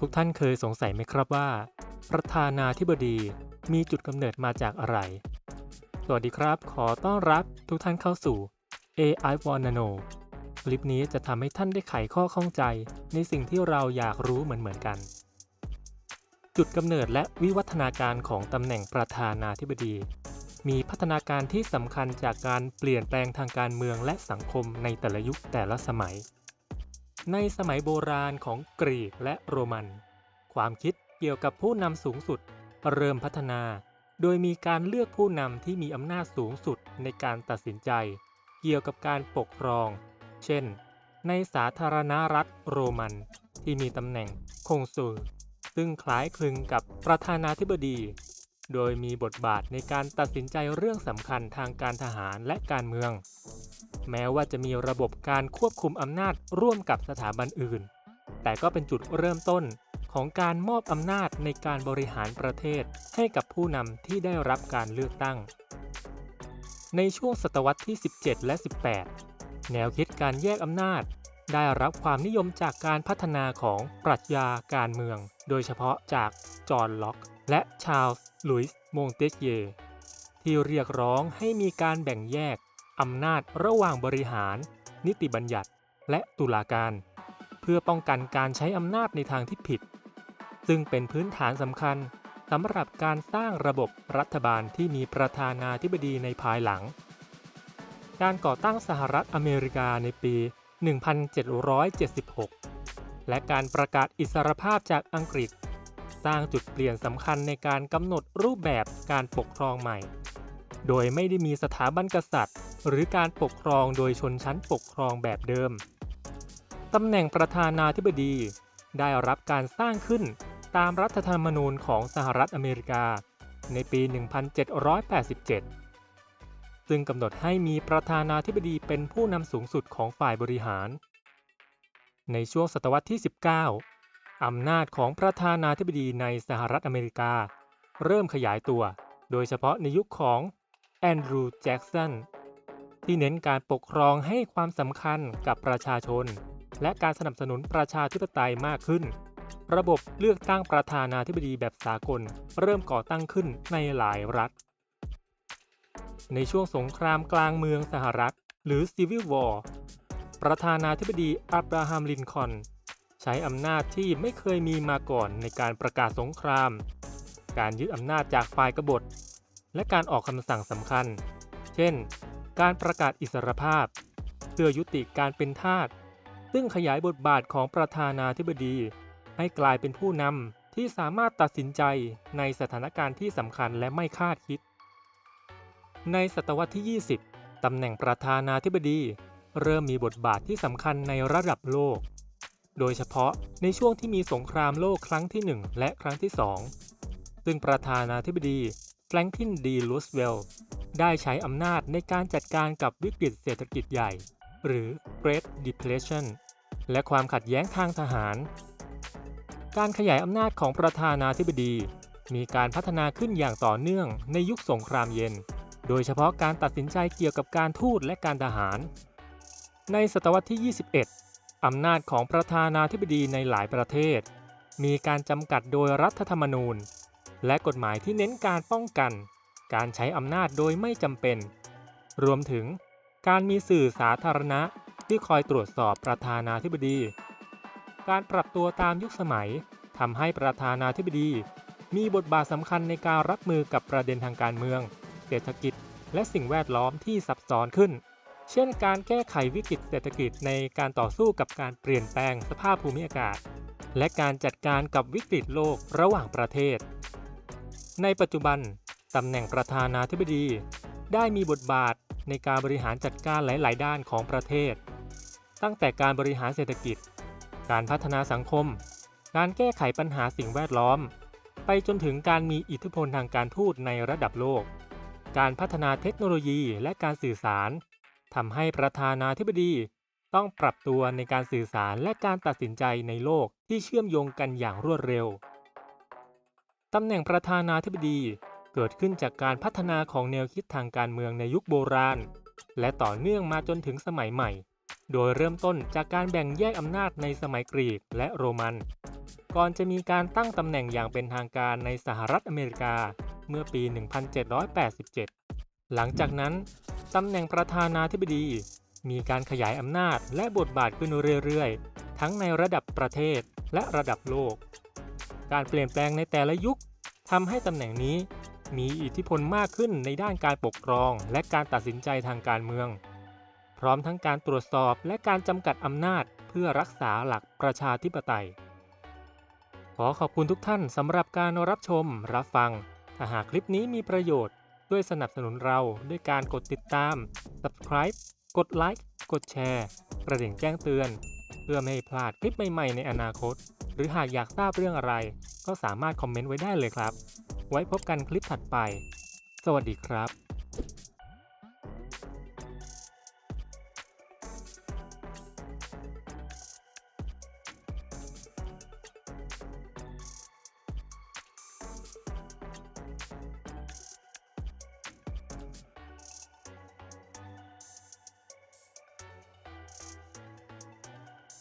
ทุกท่านเคยสงสัยไหมครับว่า ประธานาธิบดีมีจุดกำเนิดมาจากอะไร สวัสดีครับ ขอต้อนรับทุกท่านเข้าสู่ AI Wanna Know คลิปนี้จะทำให้ท่านได้ไขข้อข้องใจในสิ่งที่เราอยากรู้เหมือนๆกัน จุดกำเนิดและวิวัฒนาการของตำแหน่งประธานาธิบดี มีพัฒนาการที่สำคัญจากการเปลี่ยนแปลงทางการเมืองและสังคมในแต่ละยุคแต่ละสมัย ในสมัยโบราณของกรีกและโรมัน ความคิดเกี่ยวกับผู้นำสูงสุด เริ่มพัฒนา โดยมีการเลือกผู้นำที่มีอำนาจสูงสุดในการตัดสินใจ เกี่ยวกับการปกครอง เช่น ในสาธารณรัฐโรมันที่มีตำแหน่งคงซูลซึ่งคล้ายคลึงกับประธานาธิบดี โดยมีบทบาทในการตัดสินใจเรื่องสำคัญทางการทหารและการเมือง แม้ว่าจะมีระบบการควบคุมอำนาจร่วมกับสถาบันอื่น แต่ก็เป็นจุดเริ่มต้นของการมอบอำนาจในการบริหารประเทศให้กับผู้นำที่ได้รับการเลือกตั้ง ในช่วงศตวรรษที่ 17 และ 18 แนวคิดการแยกอำนาจ ได้รับความนิยมจากการพัฒนาของปรัชญาการเมือง โดยเฉพาะจากจอห์นล็อก และชาลส์ลุยส์มงเตสเยที่เรียกร้องให้มีการแบ่งแยกอำนาจระหว่างบริหาร นิติบัญญัติ และตุลาการ เพื่อป้องกันการใช้อำนาจในทางที่ผิด ซึ่งเป็นพื้นฐานสำคัญสำหรับการสร้างระบบรัฐบาลที่มีประธานาธิบดีในภายหลัง การก่อตั้งสหรัฐอเมริกาในปี 1776 และการประกาศอิสรภาพจากอังกฤษ สร้างจุดเปลี่ยนสำคัญในการกำหนดรูปแบบการปกครองใหม่ โดยไม่ได้มีสถาบันกษัตริย์ หรือการปกครองโดยชนชั้นปกครองแบบเดิมตำแหน่งประธานาธิบดี ได้รับการสร้างขึ้นตามรัฐธรรมนูญของสหรัฐอเมริกา ในปี 1787 ซึ่งกำหนดให้มีประธานาธิบดีเป็นผู้นำสูงสุดของฝ่ายบริหาร ในช่วงศตวรรษที่ 19 อำนาจของประธานาธิบดีในสหรัฐอเมริกา เริ่มขยายตัว โดยเฉพาะในยุคของแอนดรูว์แจ็กสันที่เน้นการปกครองให้ความสำคัญกับประชาชน และการสนับสนุนประชาธิปไตยมากขึ้น ระบบเลือกตั้งประธานาธิบดีแบบสากล เริ่มก่อตั้งขึ้นในหลายรัฐ ในช่วงสงครามกลางเมืองสหรัฐ หรือ Civil War ประธานาธิบดีอับราฮัมลินคอน ใช้อำนาจที่ไม่เคยมีมาก่อนในการประกาศสงคราม การยึดอำนาจจากฝ่ายกบฏ และการออกคำสั่งสำคัญ เช่น การประกาศอิสรภาพ เพื่อยุติการเป็นทาส ซึ่งขยายบทบาทของประธานาธิบดี ให้กลายเป็นผู้นำที่สามารถตัดสินใจในสถานการณ์ที่สำคัญและไม่คาดคิด ในศตวรรษที่ 20 ตำแหน่งประธานาธิบดี เริ่มมีบทบาทที่สำคัญในระดับโลก โดยเฉพาะในช่วงที่มีสงครามโลกครั้งที่ 1 และครั้งที่ 2 ซึ่งประธานาธิบดีแฟรงคินดีรูสเวลต์ได้ใช้อำนาจในการจัดการกับวิกฤตเศรษฐกิจใหญ่ หรือ Great Depression และความขัดแย้งทางทหาร การขยายอำนาจของประธานาธิบดี มีการพัฒนาขึ้นอย่างต่อเนื่องในยุคสงครามเย็น โดยเฉพาะการตัดสินใจเกี่ยวกับการทูตและการทหาร ในศตวรรษที่ 21 อำนาจของประธานาธิบดีในหลายประเทศ มีการจำกัดโดยรัฐธรรมนูญ และกฎหมายที่เน้นการป้องกัน การใช้อำนาจโดยไม่จำเป็น รวมถึงการมีสื่อสาธารณะที่คอยตรวจสอบประธานาธิบดี การปรับตัวตามยุคสมัยทำให้ประธานาธิบดี มีบทบาทสำคัญในการรับมือกับประเด็นทางการเมือง เศรษฐกิจ และสิ่งแวดล้อมที่ซับซ้อนขึ้น เช่นการแก้ไขวิกฤตเศรษฐกิจในการต่อสู้กับการเปลี่ยนแปลงสภาพภูมิอากาศ และการจัดการกับวิกฤตโลกระหว่างประเทศ ในปัจจุบันตำแหน่งประธานาธิบดี ได้มีบทบาทในการบริหารจัดการหลาย ๆ ด้านของประเทศ ตั้งแต่การบริหารเศรษฐกิจ การพัฒนาสังคม การแก้ไขปัญหาสิ่งแวดล้อม ไปจนถึงการมีอิทธิพลทางการทูตในระดับโลก การพัฒนาเทคโนโลยีและการสื่อสาร ทำให้ประธานาธิบดี ต้องปรับตัวในการสื่อสารและการตัดสินใจในโลกที่เชื่อมโยงกันอย่างรวดเร็วตำแหน่งประธานาธิบดีเกิดขึ้นจากการพัฒนาของแนวคิดทางการเมืองในยุคโบราณ และต่อเนื่องมาจนถึงสมัยใหม่ โดยเริ่มต้นจากการแบ่งแยกอำนาจในสมัยกรีกและโรมัน ก่อนจะมีการตั้งตำแหน่งอย่างเป็นทางการในสหรัฐอเมริกาเมื่อปี 1787 หลังจากนั้น ตำแหน่งประธานาธิบดี มีการขยายอำนาจและบทบาทขึ้นเรื่อยๆ ทั้งในระดับประเทศและระดับโลก การเปลี่ยนแปลงในแต่ละยุคทำให้ตำแหน่งนี้มีอิทธิพลมากขึ้นในด้านการปกครองและการตัดสินใจทางการเมือง พร้อมทั้งการตรวจสอบและการจำกัดอำนาจเพื่อรักษาหลักประชาธิปไตย ขอขอบคุณทุกท่านสำหรับการรับชมรับฟัง ถ้าหากคลิปนี้มีประโยชน์ ด้วยสนับสนุนเราด้วยการกดติดตาม subscribe กดไลค์กดแชร์กระดิ่งแจ้งเตือน เพื่อไม่ให้พลาดคลิปใหม่ๆในอนาคต หรือหากอยากทราบเรื่องอะไร ก็สามารถคอมเมนต์ไว้ได้เลยครับ ไว้พบกันคลิปถัดไป สวัสดีครับ